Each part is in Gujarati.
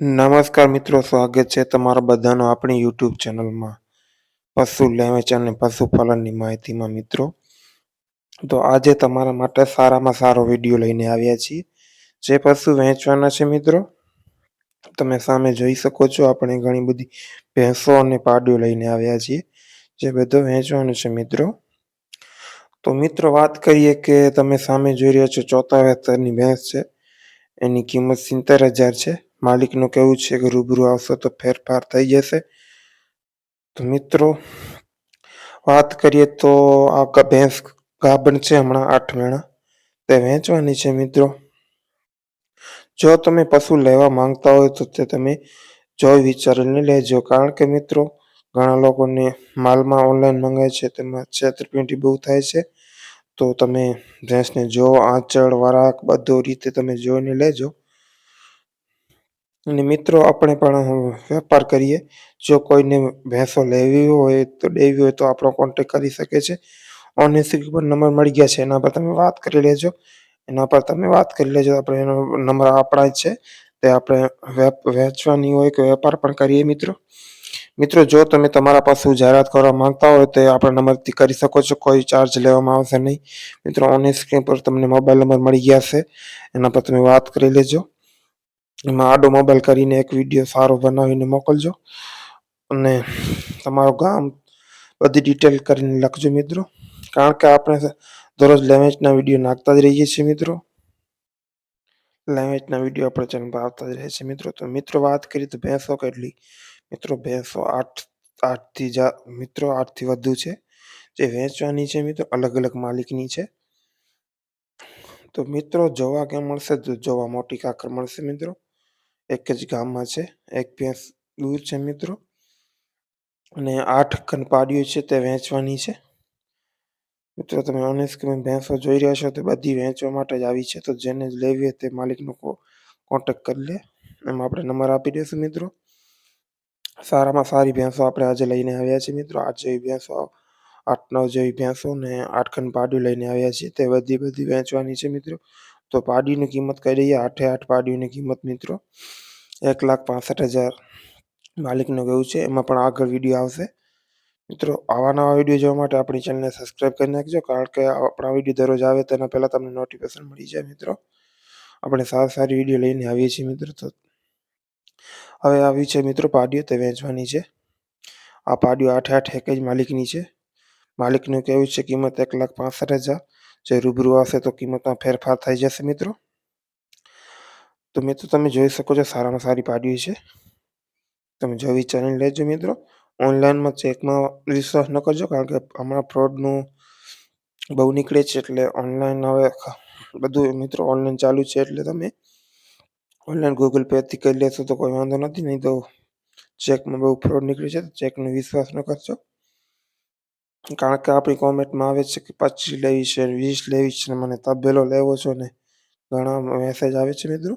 નમસ્કાર મિત્રો, સ્વાગત છે તમારા બધાનો આપણી યુટ્યુબ ચેનલમાં, પશુ લેવેચ અને પશુપાલનની માહિતીમાં મિત્રો. તો આજે તમારા માટે સારામાં સારો વીડિયો લઈને આવ્યા છીએ. જે પશુ વેચવાના છે મિત્રો, તમે સામે જોઈ શકો છો, આપણે ઘણી બધી ભેંસો અને પાડીઓ લઈને આવ્યા છીએ, જે બધો વેચવાનું છે મિત્રો. તો મિત્રો, વાત કરીએ કે તમે સામે જોઈ રહ્યા છો, ચોથા વેતરની ભેંસ છે. એની કિંમત સિત્તેર હજાર છે. માલિકનું કહેવું છે કે રૂબરૂ આવશો તો ફેરફાર થઈ જશે. તો મિત્રો, વાત કરીએ તો આ ભેંસ ગાભણ છે હમણાં આઠ મહિના તે વેચવાની છે મિત્રો. જો તમે પશુ લેવા માંગતા હોય તો તે તમે જોઈ વિચારીને લેજો. કારણ કે મિત્રો, ઘણા લોકોને માલમાં ઓનલાઈન મંગાવે છે, તેમાં છેતરપિંડી બહુ થાય છે. તો તમે ભેંસને જો આંચળ, વરાક બધો રીતે તમે જોઈને લેજો. અને મિત્રો, આપણે પણ વેપાર કરીએ. જો કોઈને ભેંસો લેવી હોય, તો લેવી હોય, તો આપણો કોન્ટેક કરી શકે છે. ઓનેસ્ટ પર નંબર મળી ગયા છે, એના પર તમે વાત કરી લેજો. એના પર તમે વાત કરી લેજો. આપણે એનો નંબર આપણા જ છે. તે આપણે વેચવાની હોય કે વેપાર પણ કરીએ મિત્રો. મિત્રો, જો તમે તમારા પાસે જાહેરાત કરવા માંગતા હોય, તો આપણા નંબરથી કરી શકો છો. કોઈ ચાર્જ લેવામાં આવશે નહીં. મિત્રો ઓન સ્ક્રીન પર તમને મોબાઈલ નંબર મળી ગયા છે. એના પર તમે વાત કરી લેજો. એમાં આડો મોબાઈલ કરીને એક વીડિયો સારો બનાવીને મોકલજો. અને તમારું ગામ બધી ડિટેલ કરીને લખજો મિત્રો. કારણ કે આપણે દરરોજ લેંગ્વેજના વીડિયો નાખતા જ રહીએ છીએ મિત્રો. લેંગ્વેજના વીડિયો આપણે ચેનલ પર આવતા જ રહે છે મિત્રો. તો મિત્રો વાત કરીએ તો ભેંસો કેટલી? મિત્રો ભેંસો આઠ, આઠથી જા, મિત્રો આઠથી વધુ છે. જે વેચવાની છે મિત્રો, અલગ અલગ માલિકની છે. તો મિત્રો જોવા ક્યાં મળશે? તો જોવા મોટી કાકર મળશે મિત્રો. એક જ ગામમાં છે. એક ભેંસ દૂર છે મિત્રો. અને આઠ ખન પાડીઓ છે તે વેચવાની છે. મિત્રો, તમે ઓનેસ્કમાં ભેંસો જોઈ રહ્યા છો તે બધી વેચવા માટે જ આવી છે. તો જેને લેવી હોય તે માલિકનો કોન્ટેક કરી લે. એમાં આપણે નંબર આપી દઈશું મિત્રો. સારામાં સારી ભેંસો આપણે આજે લઈને આવ્યા છીએ મિત્રો. આઠ જેવી ભેંસો, આઠ નવ જેવી ભેંસો ને આઠ ખન પાડીઓ લઈને આવ્યા છીએ. તે બધી બધી વેચવાની છે મિત્રો. તો પાડીની કિંમત કહી દઈએ આઠે આઠ પાડીઓની કિંમત મિત્રો. એક લાખ પાસઠ હજાર માલિકનું કહેવું છે. એમાં પણ આગળ વીડિયો આવશે. મિત્રો, આવા નવા વીડિયો જોવા માટે આપણી ચેનલને સબસ્ક્રાઈબ કરી નાખજો, કારણ કે આપણા વીડિયો દરરોજ આવે તેના પહેલાં તમને નોટિફિકેશન મળી જાય મિત્રો. આપણે સારી સારી વીડિયો લઈને આવીએ છીએ મિત્રો. તો હવે આવી છે મિત્રો પાડીઓ, તે વેચવાની છે. આ પાડીઓ આઠે આઠ એક જ માલિકની છે. માલિકનું કહેવું છે કિંમત એક લાખ પાસઠ હજાર. જે રૂબરૂ આવશે તો કિંમતમાં ફેરફાર થઈ જશે મિત્રો. તો મિત્રો તમે જોઈ શકો છો સારામાં સારી પાડ્યું છે. તમે જો વિચારીને લેજો મિત્રો. ઓનલાઈનમાં ચેકમાં વિશ્વાસ ન કરજો કારણ કે હમણાં ફ્રોડનું બહુ નીકળે છે એટલે ઓનલાઈન હવે બધું મિત્રો ઓનલાઈન ચાલુ છે એટલે તમે ઓનલાઈન ગૂગલ પેથી કરી લેશો તો કોઈ વાંધો નથી, નહીં તો ચેકમાં બહુ ફ્રોડ નીકળે છે ચેકનો વિશ્વાસ ન કરજો. કારણ કે આપણી કોમેન્ટમાં આવે છે કે પચીસ લેવી છે, વીસ લેવી છે મને તબેલો લેવો છો ને ઘણા મેસેજ આવે છે મિત્રો.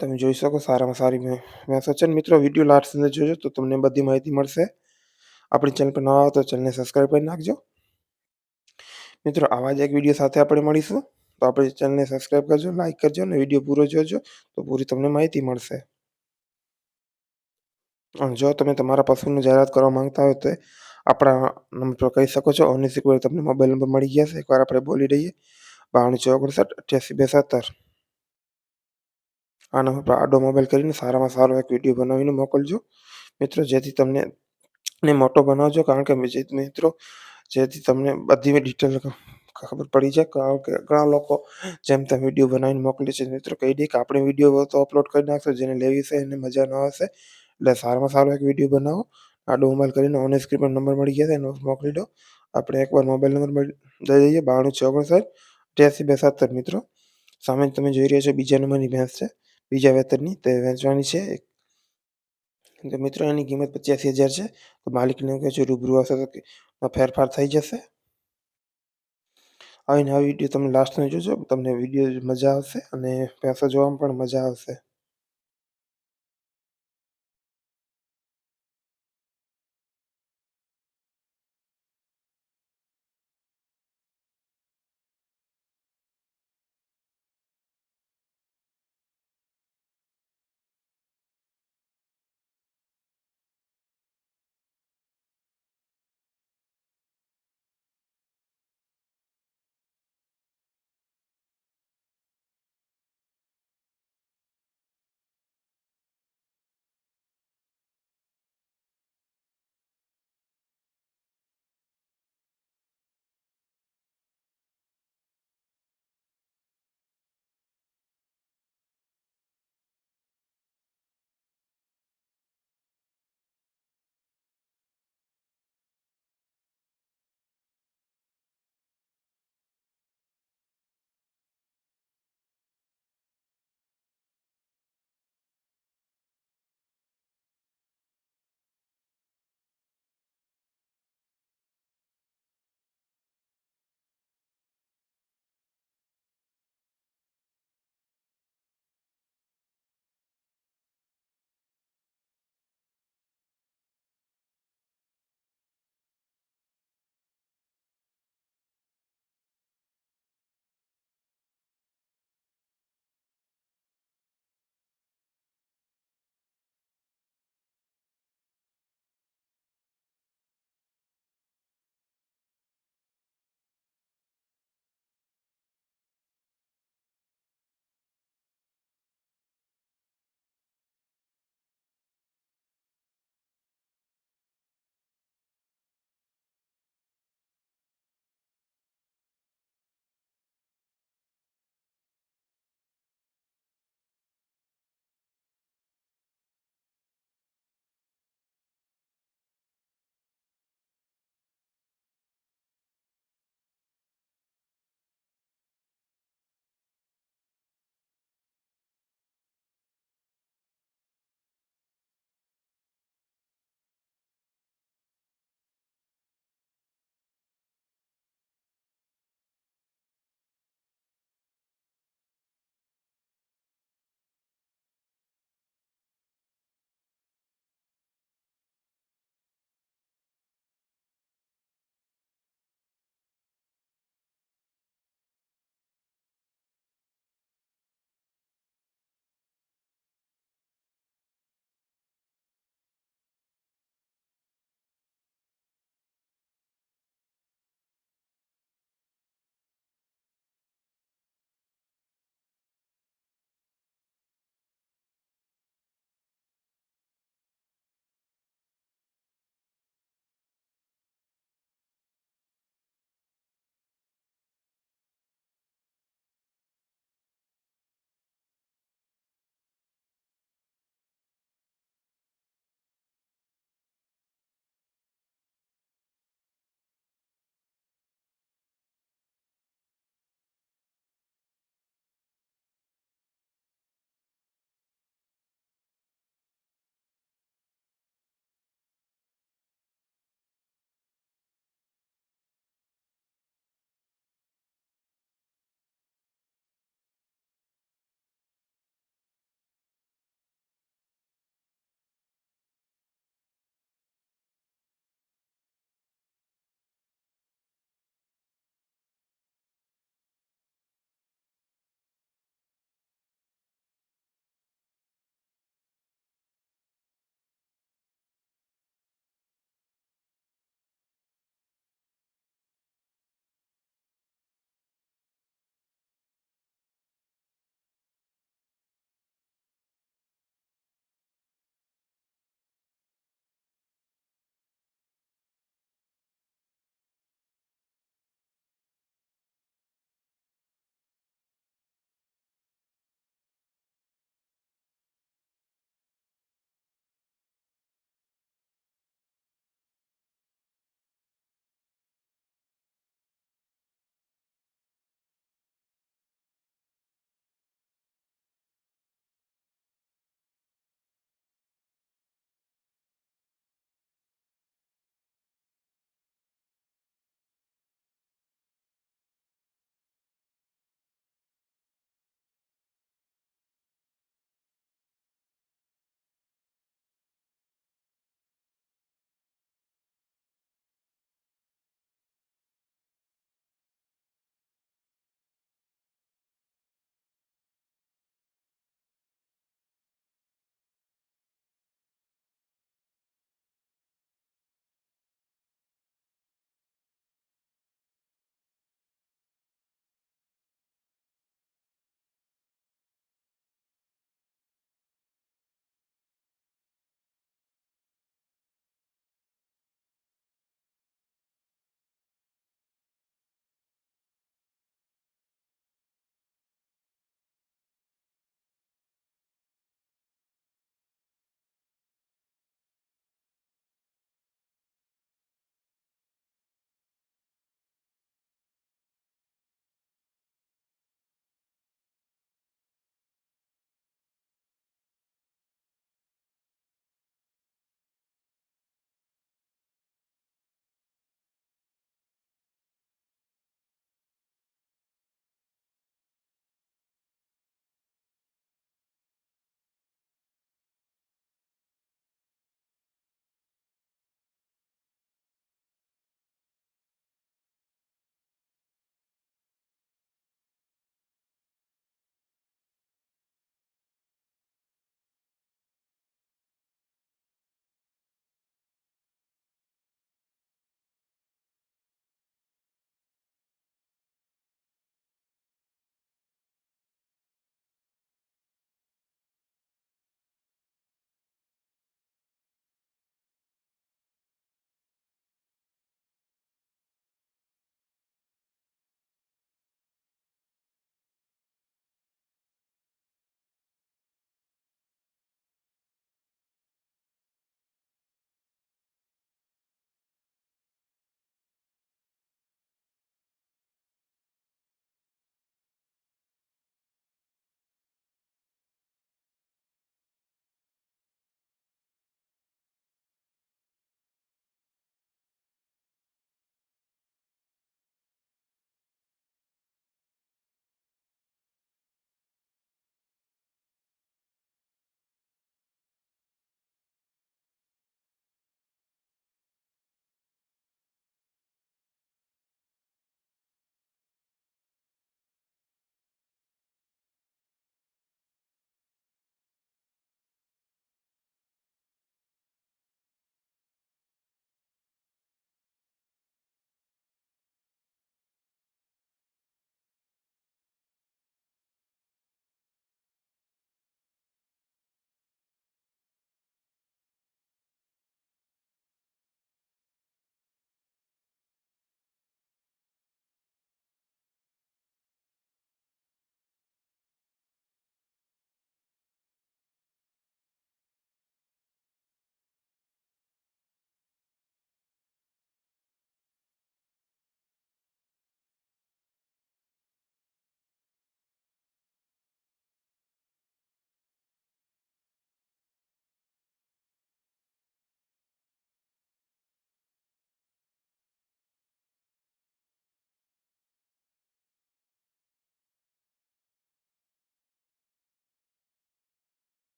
તમે જોઈ શકો સારામાં સારી મેસેજ છે મિત્રો વીડિયો લાસ્ટ સુધી જોજો તો તમને બધી માહિતી મળશે. આપણી ચેનલ પર નવા તો ચેનલને સબસ્ક્રાઈબ કરી નાખજો. મિત્રો, આવા જ એક વીડિયો સાથે આપણે મળીશું. તો આપણી ચેનલને સબસ્ક્રાઈબ કરજો લાઇક કરજો અને વીડિયો પૂરો જોજો તો પૂરી તમને માહિતી મળશે. જો તમે તમારા પશુની જાહેરાત કરવા માંગતા હોય તો આપણા નંબર પર કહી શકો છો ઓનલી પર તમને મોબાઈલ નંબર મળી ગયા છે, એકવાર આપણે બોલી દઈએ બાણું ચોગણસઠ અઠ્યાસી બે સત્તર આ નંબર પર આડો મોબાઈલ કરીને સારામાં સારો એક વીડિયો બનાવીને મોકલજો. મિત્રો, જેથી તમને ને મોટો બનાવજો, કારણ કે મિત્રો, જેથી તમને બધી ડિટેલ ખબર પડી જાય, કારણ કે ઘણા લોકો જેમ તેમ વીડિયો બનાવીને મોકલે છે. મિત્રો, કહી દઈએ કે આપણે વીડિયો તો અપલોડ કરી નાખશો, જેને લેવી છે એને મજા ન આવશે. એટલે સારામાં સારો એક વીડિયો બનાવો. આડો મોબાઈલ કરીને ઓન સ્ક્રીન પર નંબર મળી ગયા છે એનો મોકલી દો. આપણે એકવાર મોબાઈલ નંબર દઈ દઈએ બાણું ચોગણસઠ અઠ્યાસી બે સત્તર મિત્રો. સામે તમે જોઈ રહ્યા છો બીજા નંબરની ભેંસ છે. બીજા વેતરની તે વેચવાની છે તો મિત્રો, એની કિંમત પચ્યાસી હજાર છે. તો માલિકને કહે છે, રૂબરૂ આવશે તો ફેરફાર થઈ જશે. આવીને આ વીડિયો તમે લાસ્ટનો જોજો. તમને વીડિયો મજા આવશે અને પૈસા જોવામાં પણ મજા આવશે.